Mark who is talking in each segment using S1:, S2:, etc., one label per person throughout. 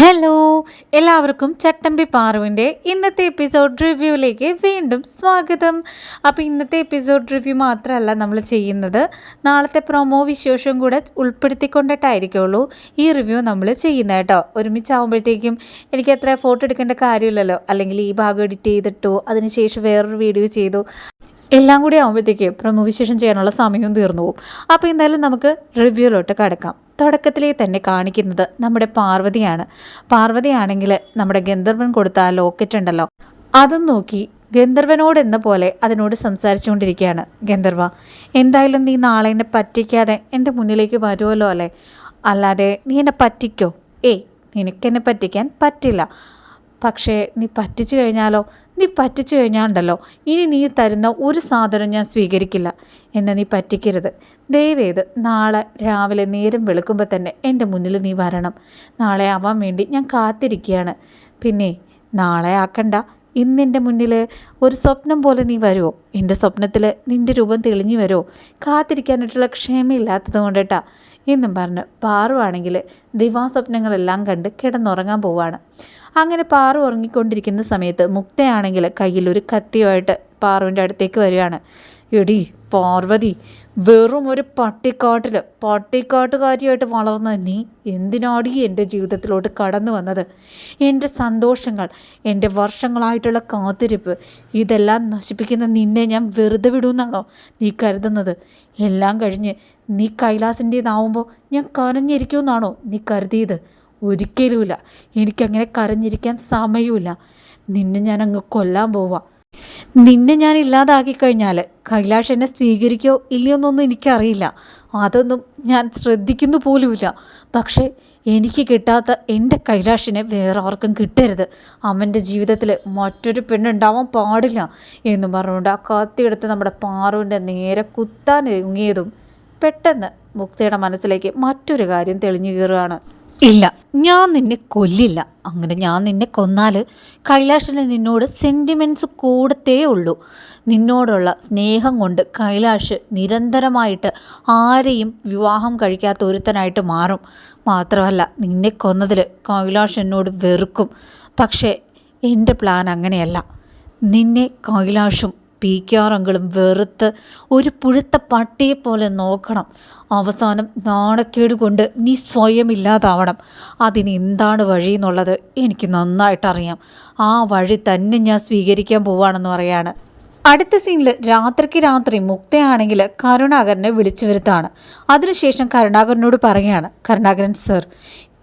S1: Hello എല്ലാവർക്കും ചട്ടമ്പി പാറുവിന്റെ ഇന്നത്തെ episode റിവ്യൂവിലേക്ക് വീണ്ടും സ്വാഗതം. അപ്പോൾ ഇന്നത്തെ എപ്പിസോഡ് റിവ്യൂ മാത്രമല്ല നമ്മൾ ചെയ്യുന്നത് നാളത്തെ പ്രൊമോ വിശേഷം കൂടെ ഉൾപ്പെടുത്തിക്കൊണ്ടിട്ടായിരിക്കുള്ളൂ ഈ റിവ്യൂ നമ്മൾ ചെയ്യുന്നത് കേട്ടോ. ഒരുമിച്ചാവുമ്പോഴത്തേക്കും എനിക്ക് അത്ര ഫോട്ടോ എടുക്കേണ്ട കാര്യമില്ലല്ലോ. അല്ലെങ്കിൽ ഈ ഭാഗം എഡിറ്റ് ചെയ്തിട്ടോ അതിനുശേഷം വേറൊരു വീഡിയോ ചെയ്തു. എല്ലാം കൂടി ആകുമ്പോഴത്തേക്ക് പ്രമുഖ വിശേഷം ചെയ്യാനുള്ള സമയവും തീർന്നു പോകും. അപ്പോൾ എന്തായാലും നമുക്ക് റിവ്യൂയിലോട്ട് കടക്കാം. തുടക്കത്തിലേ തന്നെ കാണിക്കുന്നത് നമ്മുടെ പാർവതിയാണ്. പാർവതിയാണെങ്കിൽ നമ്മുടെ ഗന്ധർവൻ കൊടുത്ത ആ ലോക്കറ്റ് ഉണ്ടല്ലോ അതും നോക്കി ഗന്ധർവനോട് എന്ന പോലെ അതിനോട് സംസാരിച്ചുകൊണ്ടിരിക്കുകയാണ്. ഗന്ധർവ എന്തായാലും നീ നാളെ എന്നെ പറ്റിക്കാതെ എന്റെ മുന്നിലേക്ക് വരുമല്ലോ അല്ലേ? അല്ലാതെ നീ എന്നെ പറ്റിക്കോ? ഏയ് നിനക്കെന്നെ പറ്റിക്കാൻ പറ്റില്ല. പക്ഷേ നീ പറ്റിച്ചു കഴിഞ്ഞാലോ? നീ പറ്റിച്ചു കഴിഞ്ഞാലുണ്ടല്ലോ ഇനി നീ തരുന്ന ഒരു സാധനം ഞാൻ സ്വീകരിക്കില്ല. എന്നെ നീ പറ്റിക്കരുത്. ദയവേത് നാളെ രാവിലെ നേരം വെളുക്കുമ്പോൾ തന്നെ എന്റെ മുന്നിൽ നീ വരണം. നാളെ ആവാൻ വേണ്ടി ഞാൻ കാത്തിരിക്കുകയാണ് പിന്നെ നാളെ ആക്കണ്ട. ഇന്നെന്റെ മുന്നിൽ ഒരു സ്വപ്നം പോലെ നീ വരുമോ എന്റെ സ്വപ്നത്തിൽ നിന്റെ രൂപം തെളിഞ്ഞു വരുമോ കാത്തിരിക്കാനായിട്ടുള്ള ക്ഷമയില്ലാത്തത് കൊണ്ടിട്ടാ. എന്നും പറഞ്ഞ്. പാറുവാണെങ്കിൽ ദിവാസ്വപ്നങ്ങളെല്ലാം കണ്ട് കിടന്നുറങ്ങാൻ പോവാണ്. അങ്ങനെ പാറു ഉറങ്ങിക്കൊണ്ടിരിക്കുന്ന സമയത്ത് മുക്തയാണെങ്കിൽ കയ്യിൽ ഒരു കത്തിയുമായിട്ട് പാറുവിന്റെ അടുത്തേക്ക് വരികയാണ്. എടി പാർവതി വെറും ഒരു പട്ടിക്കാട്ടിൽ പട്ടിക്കാട്ടുകാരിയായിട്ട് വളർന്ന നീ എന്തിനാടി എന്റെ ജീവിതത്തിലോട്ട് കടന്നു വന്നത്? എന്റെ സന്തോഷങ്ങൾ എന്റെ വർഷങ്ങളായിട്ടുള്ള കാത്തിരിപ്പ് ഇതെല്ലാം നശിപ്പിക്കുന്ന നിന്നെ ഞാൻ വെറുതെ വിടുമെന്നാണോ നീ കരുതുന്നത്? എല്ലാം കഴിഞ്ഞ് നീ കൈലാസിന്റേതാവുമ്പോൾ ഞാൻ കരഞ്ഞിരിക്കുമെന്നാണോ നീ കരുതിയത്? ഒരിക്കലുമില്ല. എനിക്കങ്ങനെ കരഞ്ഞിരിക്കാൻ സമയമില്ല നിന്നെ ഞാൻ അങ്ങ് കൊല്ലാൻ പോവാം. നിന്നെ ഞാൻ ഇല്ലാതാക്കി കഴിഞ്ഞാൽ കൈലാഷ് എന്നെ സ്വീകരിക്കോ ഇല്ലയോ എന്നൊന്നും എനിക്കറിയില്ല. അതൊന്നും ഞാൻ ശ്രദ്ധിക്കുന്നു പോലുമില്ല. പക്ഷേ എനിക്ക് കിട്ടാത്ത എന്റെ കൈലാഷിനെ വേറെ ആർക്കും കിട്ടരുത്. അവന്റെ ജീവിതത്തിൽ മറ്റൊരു പെണ്ണുണ്ടാവാൻ പാടില്ല എന്ന് പറഞ്ഞുകൊണ്ട് ആ കത്തിയെടുത്ത് നമ്മുടെ പാറുവിന്റെ നേരെ കുത്താൻ ഇങ്ങിയതും പെട്ടെന്ന് മുക്തയുടെ മനസ്സിലേക്ക് മറ്റൊരു കാര്യം തെളിഞ്ഞു കയറുകയാണ്. ഇല്ല. ഞാൻ നിന്നെ കൊല്ലില്ല. അങ്ങനെ ഞാൻ നിന്നെ കൊന്നാൽ കൈലാഷിന് നിന്നോട് സെന്റിമെന്റ്സ് കൂടത്തേ ഉള്ളൂ. നിന്നോടുള്ള സ്നേഹം കൊണ്ട് കൈലാഷ് നിരന്തരമായിട്ട് ആരെയും വിവാഹം കഴിക്കാത്ത ഒരുത്തനായിട്ട് മാറും. മാത്രമല്ല നിന്നെ കൊന്നതിൽ കൈലാഷ് എന്നോട് വെറുക്കും. പക്ഷേ എന്റെ പ്ലാൻ അങ്ങനെയല്ല. നിന്നെ കൈലാഷും പി ക്യാറങ്ങളും വെറുത്ത് ഒരു പുഴുത്ത പട്ടിയെ പോലെ നോക്കണം. അവസാനം നാണക്കേട് കൊണ്ട് നീ സ്വയം ഇല്ലാതാവണം. അതിന് എന്താണ് വഴി എന്നുള്ളത് എനിക്ക് നന്നായിട്ടറിയാം. ആ വഴി തന്നെ ഞാൻ സ്വീകരിക്കാൻ പോവാണെന്ന് പറയാണ്. അടുത്ത സീനിൽ രാത്രിക്ക് രാത്രി മുക്തയാണെങ്കിൽ കരുണാകരനെ വിളിച്ചു വരുത്താണ്. അതിനുശേഷം കരുണാകരനോട് പറയുകയാണ് കരുണാകരൻ സർ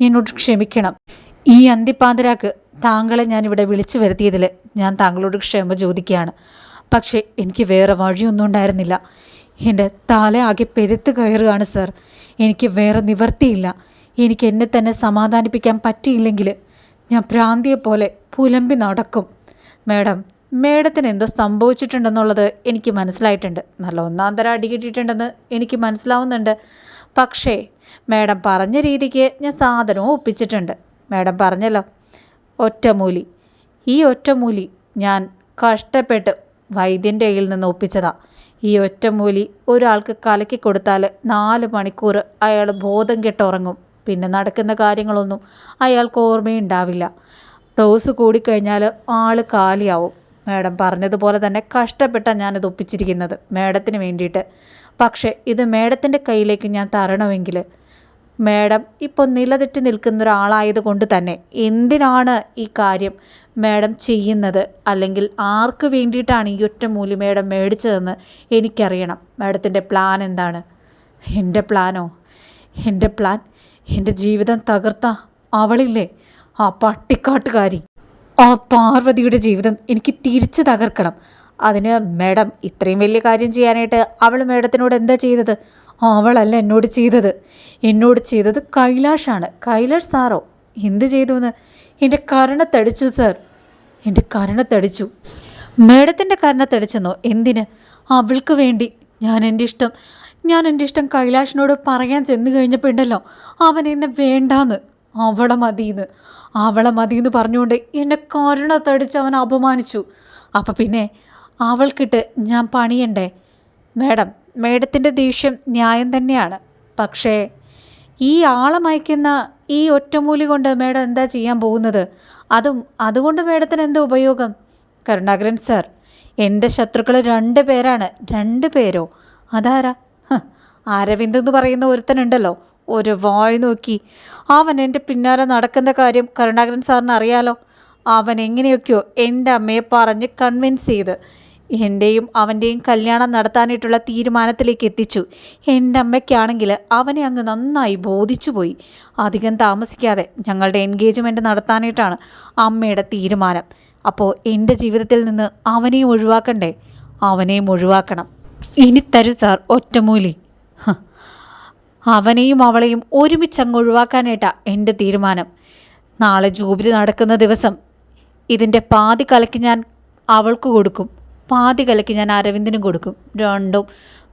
S1: എന്നോട് ക്ഷമിക്കണം. ഈ അന്തിപ്പാതിരാക്ക് താങ്കളെ ഞാൻ ഇവിടെ വിളിച്ചു വരുത്തിയതിൽ ഞാൻ താങ്കളോട് ക്ഷമ ചോദിക്കുകയാണ്. പക്ഷേ എനിക്ക് വേറെ വഴിയൊന്നും ഉണ്ടായിരുന്നില്ല. എന്റെ തല ആകെ പെരുത്ത് കയറുകയാണ് സർ. എനിക്ക് വേറെ നിവർത്തിയില്ല. എനിക്ക് എന്നെ തന്നെ സമാധാനിപ്പിക്കാൻ പറ്റിയില്ലെങ്കിൽ ഞാൻ ഭ്രാന്തിയെ പോലെ പുലമ്പി നടക്കും. മാഡം മേഡത്തിന് എന്തോ സംഭവിച്ചിട്ടുണ്ടെന്നുള്ളത് എനിക്ക് മനസ്സിലായിട്ടുണ്ട്. നല്ല ഒന്നാം തരം അടി കിട്ടിയിട്ടുണ്ടെന്ന് എനിക്ക് മനസ്സിലാവുന്നുണ്ട്. പക്ഷേ മാഡം പറഞ്ഞ രീതിക്ക് ഞാൻ സാധനവും ഒപ്പിച്ചിട്ടുണ്ട്. മാഡം പറഞ്ഞല്ലോ ഒറ്റമൂലി. ഈ ഒറ്റമൂലി ഞാൻ കഷ്ടപ്പെട്ട് വൈദ്യന്റെ കയ്യിൽ നിന്ന് ഒപ്പിച്ചതാ. ഈ ഒറ്റമൂലി ഒരാൾക്ക് കലക്കി കൊടുത്താൽ നാല് മണിക്കൂർ അയാൾ ബോധം കെട്ടുറങ്ങും പിന്നെ നടക്കുന്ന കാര്യങ്ങളൊന്നും അയാൾക്ക് ഓർമ്മയുണ്ടാവില്ല. ഡോസ് കൂടിക്കഴിഞ്ഞാൽ ആൾ കാലിയാവും. മാഡം പറഞ്ഞതുപോലെ തന്നെ കഷ്ടപ്പെട്ടാണ് ഞാനത് ഒപ്പിച്ചിരിക്കുന്നത് മാഡത്തിന് വേണ്ടിയിട്ട്. പക്ഷേ ഇത് മാഡത്തിന്റെ കയ്യിലേക്ക് ഞാൻ തരണമെങ്കിൽ മാഡം ഇപ്പോൾ നിലതെറ്റി നിൽക്കുന്ന ഒരാളായത് കൊണ്ട് തന്നെ എന്തിനാണ് ഈ കാര്യം മേഡം ചെയ്യുന്നത്? അല്ലെങ്കിൽ ആർക്ക് വേണ്ടിയിട്ടാണ് ഈ ഒറ്റമൂലി മേഡം മേടിച്ചതെന്ന് എനിക്കറിയണം. മാഡത്തിന്റെ പ്ലാൻ എന്താണ്? എന്റെ പ്ലാനോ? എന്റെ പ്ലാൻ എന്റെ ജീവിതം തകർത്ത അവളില്ലേ? ആ പട്ടിക്കാട്ടുകാരി. ആ പാർവതിയുടെ ജീവിതം എനിക്ക് തിരിച്ചു തകർക്കണം. അതിന് മേഡം ഇത്രയും വലിയ കാര്യം ചെയ്യാനായിട്ട് അവൾ മേഡത്തിനോട് എന്താ ചെയ്തത്? അവളല്ല എന്നോട് ചെയ്തത്. എന്നോട് ചെയ്തത് കൈലാഷാണ്. കൈലാഷ് സാറോ എന്ത് ചെയ്തു എന്ന് എന്റെ കരണത്തടിച്ചു സർ. എന്റെ കരണത്തടിച്ചു മേഡത്തിന്റെ കരണത്തടിച്ചെന്നോ എന്തിന്? അവൾക്ക് വേണ്ടി. ഞാൻ എന്റെ ഇഷ്ടം ഞാൻ എന്റെ ഇഷ്ടം കൈലാഷിനോട് പറയാൻ ചെന്ന് കഴിഞ്ഞപ്പോൾ ഉണ്ടല്ലോ അവൻ എന്നെ വേണ്ടാന്ന്. അവളെ മതിയെന്ന് അവളെ മതിയെന്ന് പറഞ്ഞുകൊണ്ട് എന്നെ കരുണത്തടിച്ച് അവൻ അപമാനിച്ചു. അപ്പം പിന്നെ അവൾക്കിട്ട് ഞാൻ പണിയണ്ടേ? മേഡം മേഡത്തിന്റെ ദേഷ്യം ന്യായം തന്നെയാണ്. പക്ഷേ ഈ ആളെ ആളമയക്കുന്ന ഈ ഒറ്റമൂലി കൊണ്ട് മേഡം എന്താ ചെയ്യാൻ പോകുന്നത്? അതും അതുകൊണ്ട് മേഡത്തിന് എന്താ ഉപയോഗം? കരുണാകരൻ സർ എന്റെ ശത്രുക്കൾ രണ്ട് പേരാണ് രണ്ട് പേരോ? അതാരാ? അരവിന്ദ് എന്ന് പറയുന്ന ഒരുത്തനുണ്ടല്ലോ. ഒരു വായ് നോക്കി. അവൻ എന്റെ പിന്നാലെ നടക്കുന്ന കാര്യം കരുണാകരൻ സാറിന് അറിയാലോ. അവൻ എങ്ങനെയൊക്കെയോ എന്റെ അമ്മയെ പറഞ്ഞ് കൺവിൻസ് ചെയ്ത് എന്റെയും അവന്റെയും കല്യാണം നടത്താനായിട്ടുള്ള തീരുമാനത്തിലേക്ക് എത്തിച്ചു. എന്റെ അമ്മയ്ക്കാണെങ്കിൽ അവനെ അങ്ങ് നന്നായി ബോധിച്ചു പോയി അധികം താമസിക്കാതെ ഞങ്ങളുടെ എൻഗേജ്മെന്റ് നടത്താനായിട്ടാണ് അമ്മയുടെ തീരുമാനം. അപ്പോൾ എന്റെ ജീവിതത്തിൽ നിന്ന് അവനെയും ഒഴിവാക്കണ്ടേ? അവനെയും ഒഴിവാക്കണം. ഇനി തരൂ സാർ ഒറ്റമൂലി. അവനെയും അവളെയും ഒരുമിച്ച് അങ്ങ് ഒഴിവാക്കാനായിട്ടാണ് എന്റെ തീരുമാനം. നാളെ ജൂബിലി നടക്കുന്ന ദിവസം ഇതിന്റെ പാതി കലക്ക് ഞാൻ അവൾക്ക് കൊടുക്കും. പാതി കലക്ക് ഞാൻ അരവിന്ദിനും കൊടുക്കും. രണ്ടും